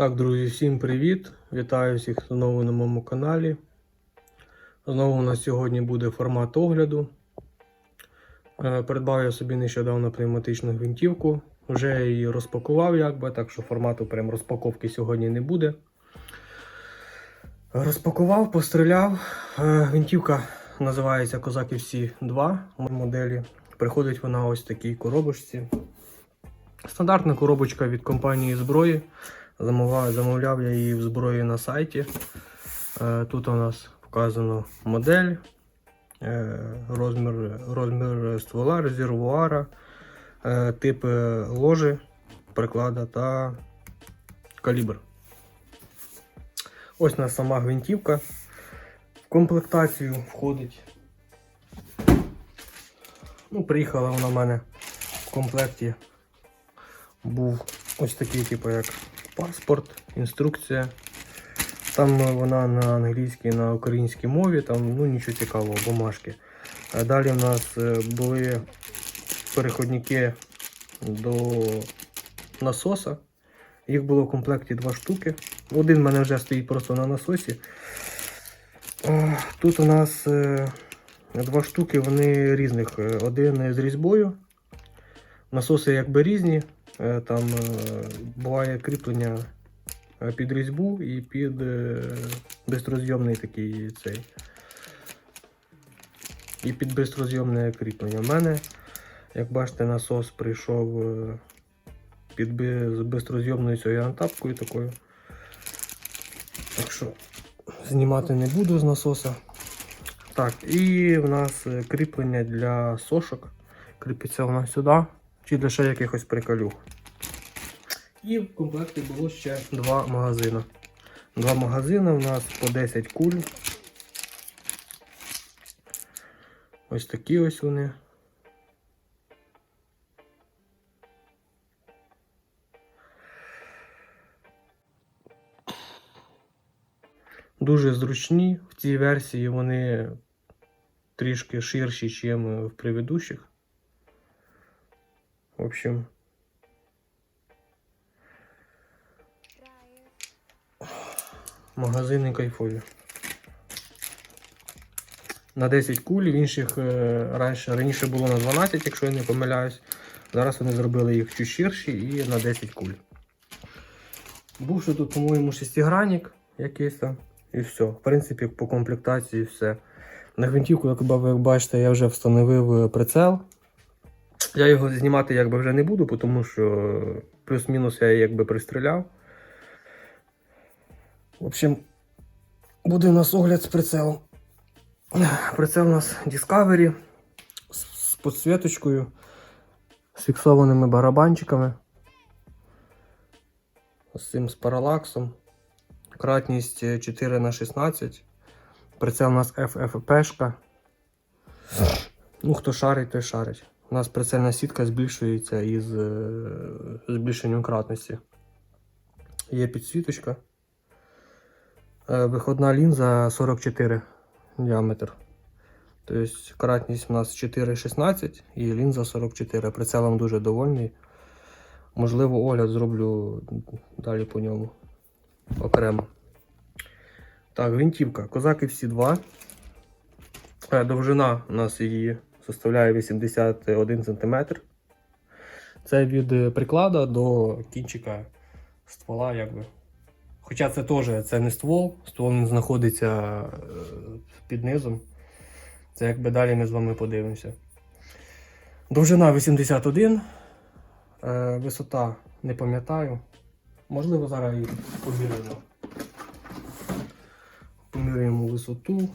Так, друзі, всім привіт! Вітаю всіх знову на моєму каналі. Знову у нас сьогодні буде формат огляду. Е, Придбав я собі нещодавно пневматичну гвинтівку. Вже її розпакував, якби, так що формату прям розпаковки сьогодні не буде. Розпакував, постріляв. Е, Гвинтівка називається Козак FC 2 моделі. Приходить вона ось в такій коробочці. Стандартна коробочка від компанії зброї. Замовляв, замовляв я її в зброї на сайті. Е, Тут у нас вказано модель, е, розмір, розмір ствола, резервуара, е, тип ложі, приклада та калібр. Ось у нас сама гвинтівка. В комплектацію входить. Ну, приїхала вона в мене в комплекті. Був ось такий, типу, як паспорт, інструкція. Там е, вона на англійській, на українській мові, там ну нічого цікавого, бумажки. А далі в нас е, були переходники до насоса. Їх було в комплекті два штуки. Один в мене вже стоїть просто на насосі. Тут у нас е, два штуки, вони різних. Один з різьбою. Насоси якби різні. Е, Там е, буває кріплення е, під різьбу і під безрозйомний такий цей. І під безрозйомне кріплення. У мене, як бачите, насос прийшов під безрозйомною цією антапкою такою. Так що знімати не буду з насоса. Так, і в нас кріплення для сошок. Кріпиться вона сюди. Чи для ще якихось приколюх. І в комплекті було ще два магазини. Два магазини у нас по 10 куль. Ось такі ось вони. Дуже зручні. В цій версії вони трішки ширші, ніж в предыдущих. В общем, магазини кайфові. На 10 куль, в інших е, раніше, раніше було на 12, якщо я не помиляюсь. Зараз вони зробили їх чуть ширші і на 10 куль. Був ще тут, по-моєму, шестигранник якийсь там. І все. В принципі, по комплектації все. На гвинтівку, як бачите, я вже встановив е, прицел. Я його знімати якби вже не буду, тому що плюс-мінус я якби пристріляв. В общем, буде у нас огляд з прицелом. Прицел у нас Discovery з, підсвіточкою, з фіксованими барабанчиками. З цим з паралаксом. Кратність 4 на 16 Прицел у нас FFP. Ну, хто шарить, той шарить. У нас прицельна сітка збільшується із е, збільшенням кратності. Є підсвіточка. Е, Виходна лінза 44 діаметр. Тобто кратність у нас 4,16 і лінза 44. Прицелом дуже довольний. Можливо, огляд зроблю далі по ньому окремо. Так, гвинтівка. Козак FC 2. Е, Довжина у нас її составляє 81 см. Це від е, приклада до кінчика ствола, якби. Хоча це теж це не ствол, ствол не знаходиться е, під низом. Це якби далі ми з вами подивимося. Довжина 81, е, висота не пам'ятаю. Можливо, зараз і поміряємо. Поміряємо висоту.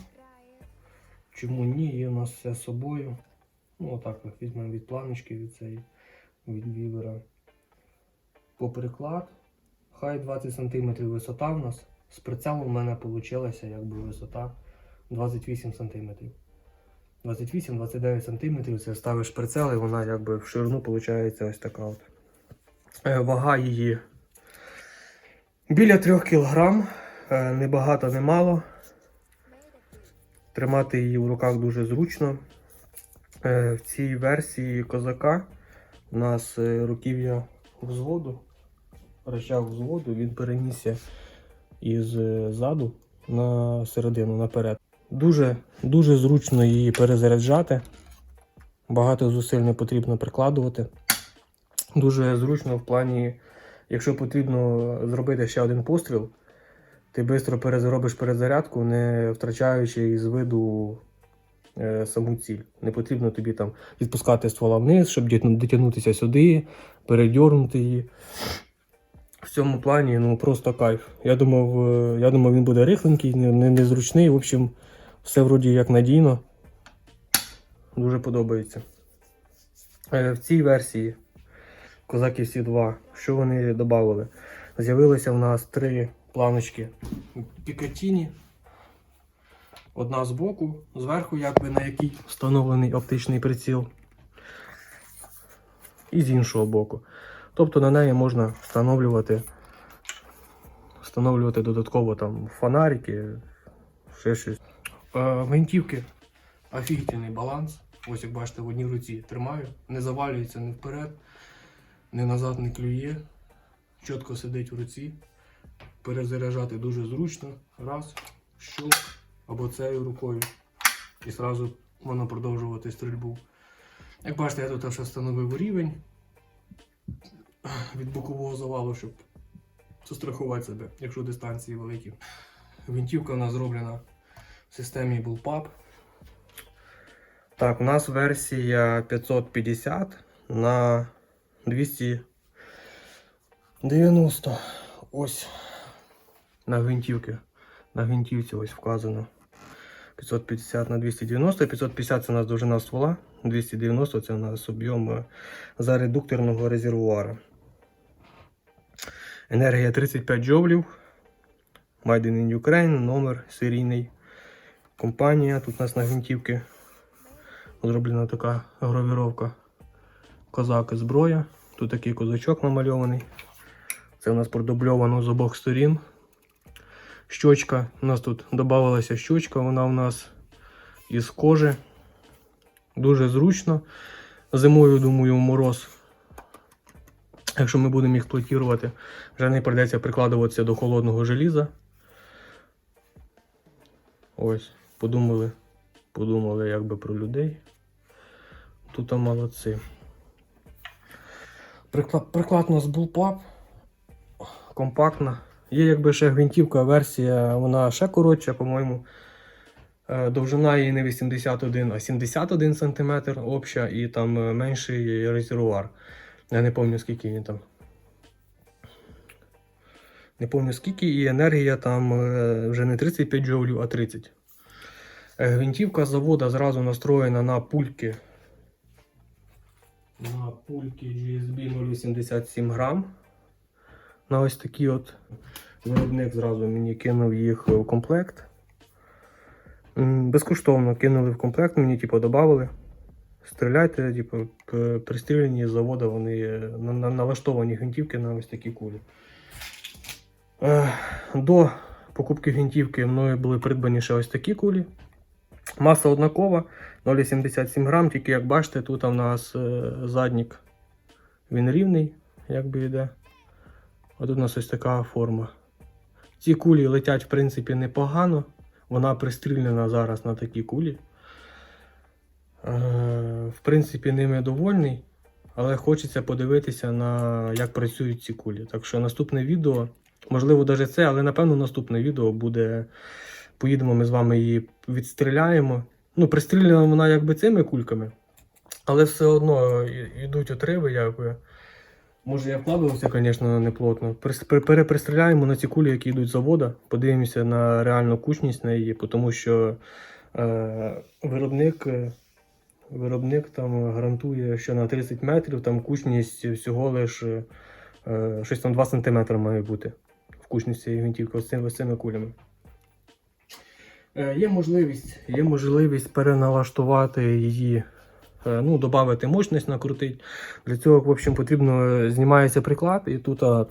Чому ні? Є у нас все з собою. Ну, отак ми візьмемо від планочки від цієї від вівера. По приклад. Хай 20 см висота в нас. З прицелу в мене вийшла якби висота 28 см. 28-29 см це ставиш прицел і вона якби в ширину виходить ось така от. Е, Вага її біля 3 кг. Не багато, не мало. Тримати її в руках дуже зручно. Е, В цій версії козака у нас е, руків'я взводу. рычаг взводу, він перенісся із е, заду на середину наперед. Дуже, дуже зручно її перезаряджати. Багато зусиль не потрібно прикладувати. Дуже зручно в плані, якщо потрібно зробити ще один постріл, ти швидко перезаробиш перезарядку, не втрачаючи із виду е, саму ціль. Не потрібно тобі там відпускати ствола вниз, щоб дотягнутися сюди, передьорнути її. В цьому плані ну просто кайф. Я думав, е, я думав, він буде рихленький, не- не- незручний. В общем, все вроді як надійно. Дуже подобається. Е, В цій версії Козаки Сі 2, що вони додали? З'явилося в нас три планочки Пікатіні. Одна збоку, зверху, якби на якій встановлений оптичний приціл. І з іншого боку. Тобто на неї можна встановлювати, встановлювати додатково там фонарики, ще щось. Е, гвинтівки офігітельний баланс. Ось як бачите, в одній руці тримаю, не завалюється ні вперед, ні назад не клює. Чітко сидить в руці. Перезаряджати дуже зручно. Раз, щелк, або цією рукою. І одразу можна продовжувати стрільбу. Як бачите, я тут ще встановив рівень від бокового завалу, щоб застрахувати себе, якщо дистанції великі. Гвинтівка у нас зроблена в системі Bullpup. Так, у нас версія 550 на 290. Ось на гвинтівки. На гвинтівці ось вказано. 550 на 290. 550 це у нас довжина ствола. 290 це у нас об'єм е, заредукторного резервуара. Енергія 35 джоулів. Made in Ukraine, номер серійний. Компанія. Тут у нас на гвинтівки зроблена така гравіровка. Козак і зброя. Тут такий козачок намальований. Це у нас продубльовано з обох сторін. Щочка. У нас тут додавалася щочка, вона у нас із кожи. Дуже зручно. Зимою, думаю, мороз. Якщо ми будемо їх експлуатувати, вже не прийдеться прикладуватися до холодного желіза. Ось, подумали, подумали якби про людей. Тут молодці. Приклад, у нас bullpup. Компактна. Є якби ще гвинтівка, версія, вона ще коротша, по-моєму. Е, Довжина її не 81, а 71 см обща і там е, менший резервуар. Я не пам'ятаю скільки він там. Не пам'ятаю скільки, і енергія там е, вже не 35 джоулів, а 30. Е, Гвинтівка завода зразу настроєна на пульки. На пульки GSB 087 грам. На ось такі от. Виробник зразу мені кинув їх в комплект. Безкоштовно кинули в комплект, мені типу додали. Стріляйте, типу, пристріляні з заводу, вони е, на, на, налаштовані гвинтівки на ось такі кулі. До покупки гвинтівки мною були придбані ще ось такі кулі. Маса однакова, 0,77 грам, тільки як бачите, тут у нас е, заднік він рівний, якби йде. А тут у нас ось така форма. Ці кулі летять, в принципі, непогано. Вона пристрілена зараз на такі кулі. Е, в принципі, ними довольний, але хочеться подивитися на як працюють ці кулі. Так що наступне відео, можливо, навіть це, але напевно наступне відео буде. Поїдемо ми з вами її відстріляємо. Ну, пристріляна вона якби цими кульками, але все одно йдуть отриви, якби. Може, я вкладувався, звісно, неплотно. Прис- Перепристріляємо на ці кулі, які йдуть з завода, подивимося на реальну кучність на її, тому що е, виробник, е, виробник там гарантує, що на 30 метрів там кучність всього лише е, щось там 2 см має бути в кучності гвинтівки ось цими, кулями. Е, Є можливість, є можливість переналаштувати її, ну, додати мощність, накрутити. Для цього, в общем, потрібно е, знімається приклад, і тут а,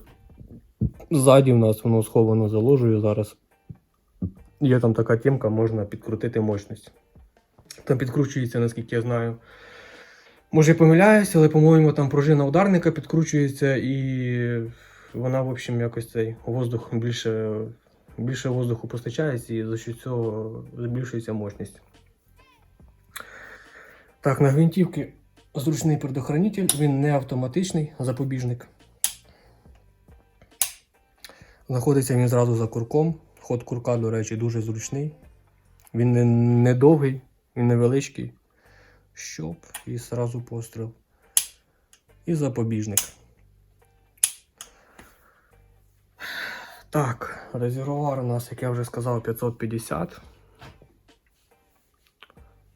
ззаді в нас воно сховано заложую зараз. Є там така тімка, можна підкрутити мощність. Там підкручується, наскільки я знаю. Може, я помиляюся, але, по-моєму, там пружина ударника підкручується і вона, в общем, якось цей воздух більше, більше воздуху постачається і за що цього збільшується мощність. Так, на гвинтівці зручний предохранитель, він не автоматичний запобіжник. Знаходиться він зразу за курком. Ход курка, до речі, дуже зручний. Він не, не довгий, він невеличкий. Щоп і зразу постріл. І запобіжник. Так, резервуар у нас, як я вже сказав, 550.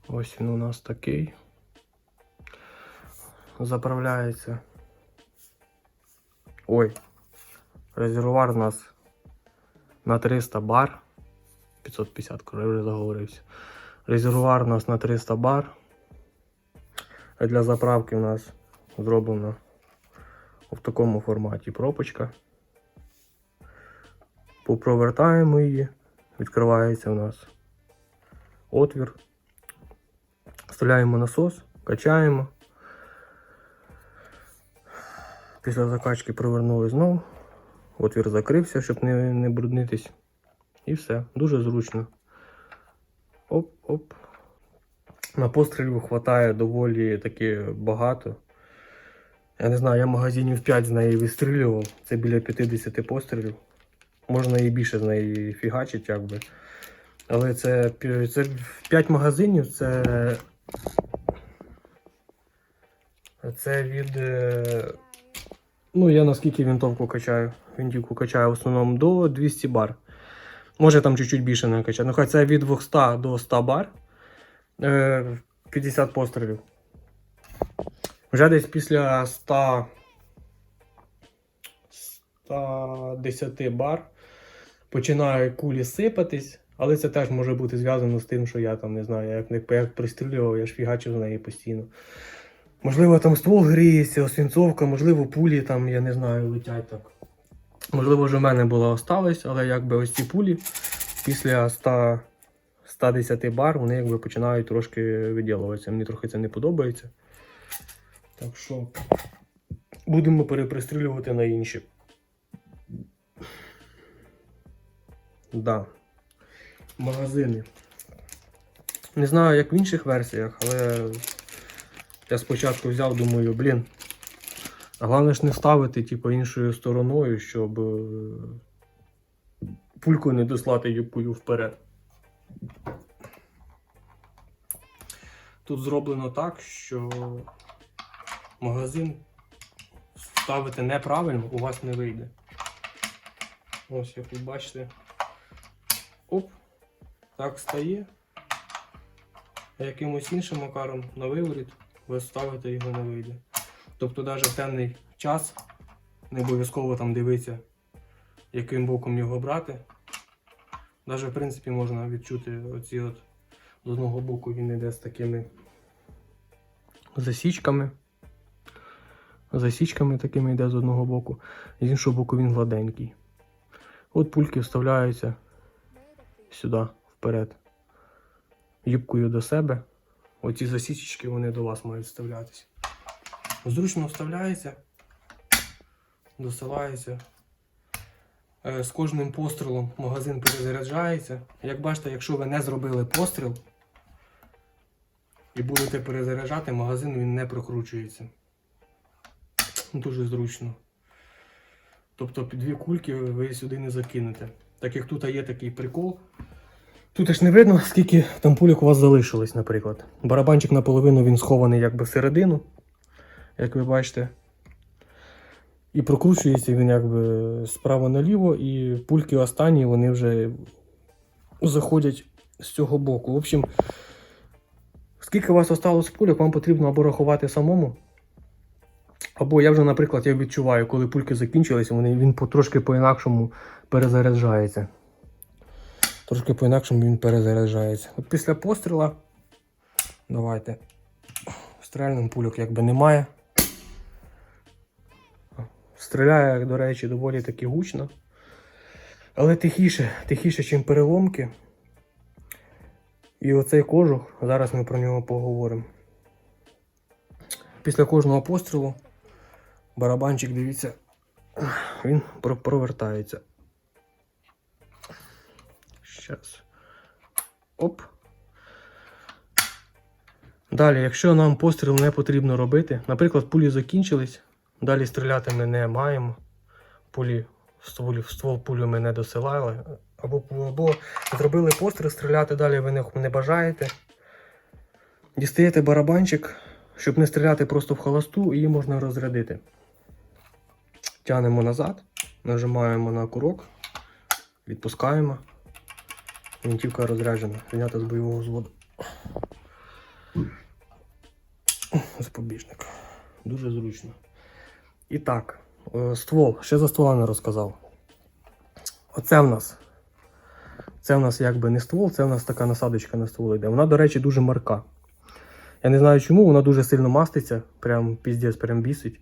Ось він у нас такий. Заправляється. Ой, резервуар у нас на 300 бар. 550, коли вже заговорився. Резервуар у нас на 300 бар. Для заправки у нас зроблено в такому форматі пропочка. Попровертаємо її, відкривається у нас отвір. Вставляємо насос, качаємо. Після закачки провернули знову. Отвір закрився, щоб не, не бруднитись. І все. Дуже зручно. Оп-оп. На пострілів вистачає доволі таки багато. Я не знаю, я магазинів 5 з неї вистрілював. Це біля 50 пострілів. Можна і більше з неї фігачить, якби. Але це, це 5 магазинів, це. Це від. Е, Ну, я наскільки винтовку качаю. Винтівку качаю в основному до 200 бар. Може там чуть-чуть більше не качаю. Ну, хай це від 200 до 100 бар. Е, 50 пострілів. Вже десь після 100. 110 бар починають кулі сипатись, але це теж може бути зв'язано з тим, що я там не знаю, як, як пристрілював, я ж фігачив з неї постійно. Можливо, там ствол гріється, освінцовка, можливо, пулі там, я не знаю, летять так. Можливо, вже в мене була осталась, але якби ось ці пулі після 100, 110 бар вони якби починають трошки виділуватися. Мені трохи це не подобається. Так що будемо перепристрілювати на інші. Да. Магазини. Не знаю, як в інших версіях, але я спочатку взяв, думаю, блін. Головне ж не ставити, типу, іншою стороною, щоб е, пульку не дослати юбкою вперед. Тут зроблено так, що магазин ставити неправильно, у вас не вийде. Ось, як ви бачите. Оп, так стає. Якимось іншим макаром на виворіт ви ставите його не вийде. Тобто навіть в темний час не обов'язково там дивитися, яким боком його брати. Навіть в принципі можна відчути оці от з одного боку він йде з такими засічками. Засічками такими йде з одного боку, з іншого боку він гладенький. От пульки вставляються сюди, вперед. Юбкою до себе. Оці засічечки вони до вас мають вставлятися. Зручно вставляється, досилається. Е, З кожним пострілом магазин перезаряджається. Як бачите, якщо ви не зробили постріл і будете перезаряджати, магазин він не прокручується. Дуже зручно. Тобто під дві кульки ви сюди не закинете. Так як тут є такий прикол. Тут ж не видно, скільки там пульок у вас залишилось, наприклад. Барабанчик наполовину він схований якби всередину, як ви бачите. І прокручується він якби справа наліво, і пульки останні вони вже заходять з цього боку. В общем, скільки у вас осталось пульок, вам потрібно або рахувати самому. Або я вже, наприклад, я відчуваю, коли пульки закінчилися, вони, він по- трошки по-інакшому перезаряджається. Трошки по-інакшому він перезаряджається. От після постріла. Давайте. Стрельним пульок якби немає. Стріляє, до речі, доволі таки гучно. Але тихіше, тихіше, ніж переломки. І оцей кожух, зараз ми про нього поговоримо. Після кожного пострілу барабанчик, дивіться, він провертається. Щас. Оп. Далі, якщо нам постріл не потрібно робити, наприклад, пулі закінчились, далі стріляти ми не маємо. Пулі в стволі, в ствол пулю ми не досилали. Або, або зробили постріл, стріляти далі ви не, не бажаєте. Дістаєте барабанчик, щоб не стріляти просто в холосту, її можна розрядити. Тянемо назад, нажимаємо на курок, відпускаємо. Винтівка розряджена, зняти з бойового взводу. Запобіжник. Дуже зручно. І так, е, ствол. Ще за ствола не розказав. Оце в нас. Це в нас якби не ствол, це в нас така насадочка на ствол йде. Вона, до речі, дуже марка. Я не знаю чому, вона дуже сильно маститься, прям піздець, прям бісить.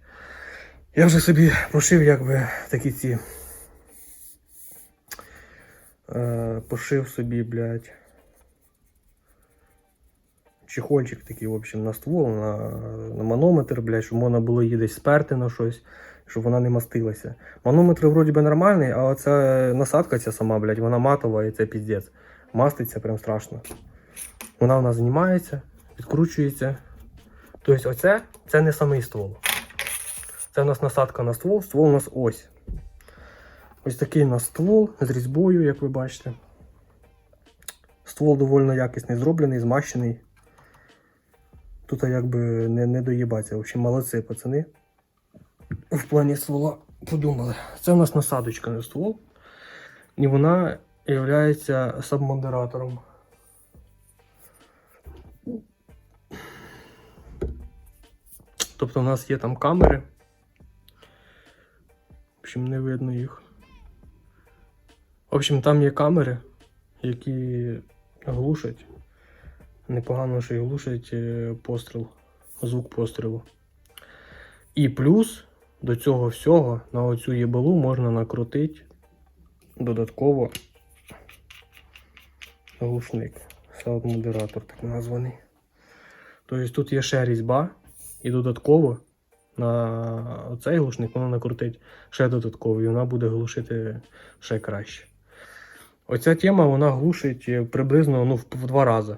Я вже собі пошив якби такі ці. Е, пошив собі, блядь. Чехольчик такий, в общем, на ствол, на, на манометр, блядь, щоб можна було її десь сперти на щось, щоб вона не мастилася. Манометр вроді би нормальний, а оця насадка ця сама, блядь, вона матова і це піздець. Маститься прям страшно. Вона в нас знімається, відкручується. Тобто оце це не самий ствол. Це у нас насадка на ствол, ствол у нас ось. Ось такий у нас ствол з різьбою, як ви бачите. Ствол доволі якісний, зроблений, змащений. Тут якби не, не доїбаться. В общем, молодці пацани. В плані ствола подумали. Це у нас насадочка на ствол. І вона є сабмодератором. Тобто у нас є там камери. В общем, не видно їх. В общем, там є камери, які глушать. Непогано, що і глушать е, постріл, звук пострілу. І плюс до цього всього на оцю єбалу можна накрутити додатково глушник. Саунд-модератор так названий. Тобто тут є ще різьба, і додатково на цей глушник вона накрутить ще додатково, і вона буде глушити ще краще. Оця тема вона глушить е, приблизно ну, в, два рази.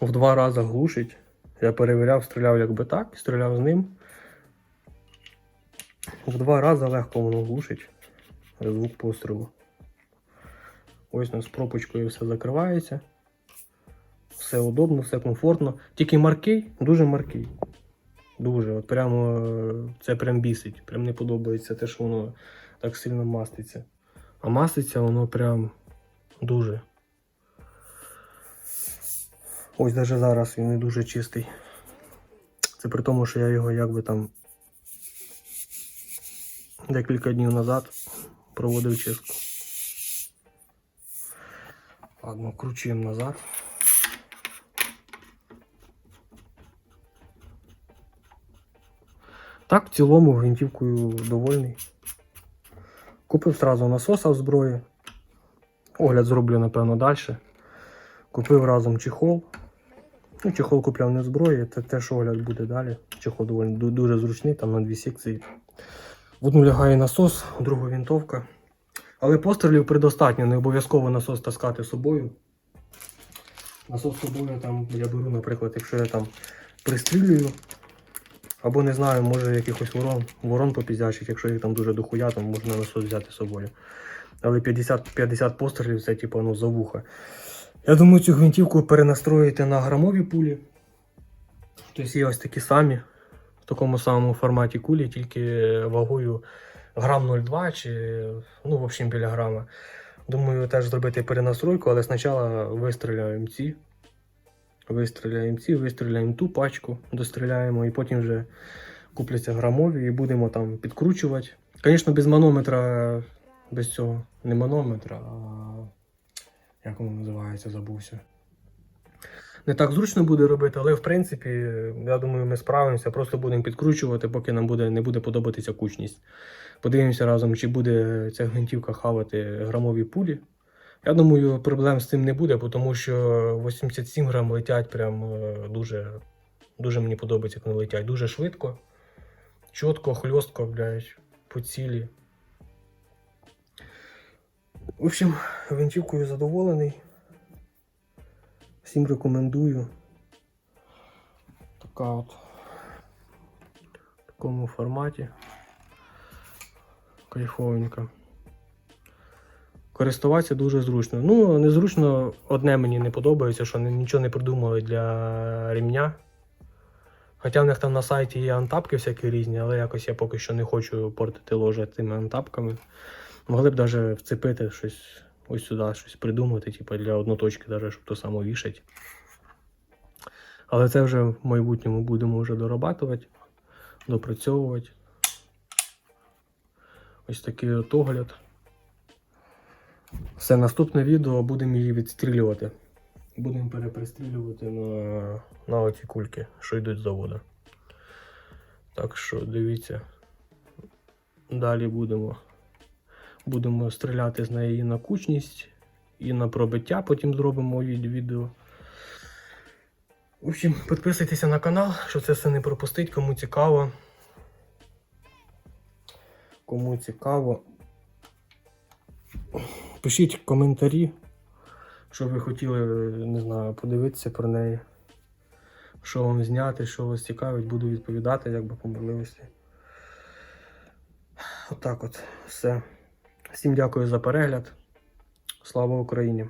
В два рази глушить. Я перевіряв, стріляв якби так, стріляв з ним. В два рази легко воно глушить звук пострілу. Ось нас пропочкою все закривається. Все удобно, все комфортно. Тільки маркий, дуже маркий. Дуже. От прямо е, це прям бісить. Прям не подобається те, що воно так сильно маститься. А маститься воно прям дуже. Ось навіть зараз він не дуже чистий. Це при тому, що я його якби там декілька днів назад проводив чистку. Ладно, кручуємо назад. Так, в цілому гвинтівкою довольний. Купив сразу насоса в зброї. Огляд зроблю, напевно, далі. Купив разом чехол. Ну, чехол купляв не в зброї, це теж огляд буде далі. Чехол доволі дуже зручний, там на дві секції. В одну лягає насос, в другу вінтовка. Але пострілів предостатньо, не обов'язково насос таскати з собою. Насос з собою там я беру, наприклад, якщо я там пристрілюю. Або не знаю, може якихось ворон, ворон попіздячих, якщо їх там дуже дохуя, то можна насос взяти з собою. Але 50, 50 пострілів це типу ну, за вуха. Я думаю, цю гвинтівку перенастроїти на грамові пулі. Тобто є ось такі самі, в такому самому форматі кулі, тільки вагою грам 0,2 чи, ну, в общем, біля грама. Думаю, теж зробити перенастройку, але спочатку вистріляємо ці. Вистріляємо ці, вистріляємо ту пачку, достріляємо і потім вже купляться грамові і будемо там підкручувати. Звісно, без манометра, без цього, не манометра, а як воно називається, забувся. Не так зручно буде робити, але в принципі, я думаю, ми справимося, просто будемо підкручувати, поки нам буде, не буде подобатися кучність. Подивимося разом, чи буде ця гвинтівка хавати грамові пулі. Я думаю, проблем з цим не буде, тому що 87 грам летять прям е, дуже, дуже мені подобається, як вони летять. Дуже швидко, чітко, хльостко, блядь. по цілі. В общем, винтівкою задоволений. Всім рекомендую. Така от в такому форматі. Кайфовенька. Користуватися дуже зручно. Ну, незручно, одне мені не подобається, що нічого не придумали для ремня. Хоча в них там на сайті є антапки всякі різні, але якось я поки що не хочу портити ложа тими антапками. Могли б навіть вцепити щось ось сюди, щось придумати, типу для одноточки, навіть, щоб то само вішати. Але це вже в майбутньому будемо вже дорабатувати, допрацьовувати. Ось такий от огляд. Все, наступне відео будемо її відстрілювати. Будемо перепристрілювати на, на оці кульки, що йдуть з заводу. Так що дивіться. Далі будемо. Будемо стріляти з неї і на кучність, і на пробиття, потім зробимо від- відео. В общем, підписуйтеся на канал, щоб це все не пропустить, кому цікаво. Кому цікаво. Пишіть коментарі, що ви хотіли, не знаю, подивитися про неї. Що вам зняти, що вас цікавить, буду відповідати, як би по можливості. Отак от, все. Всім дякую за перегляд. Слава Україні!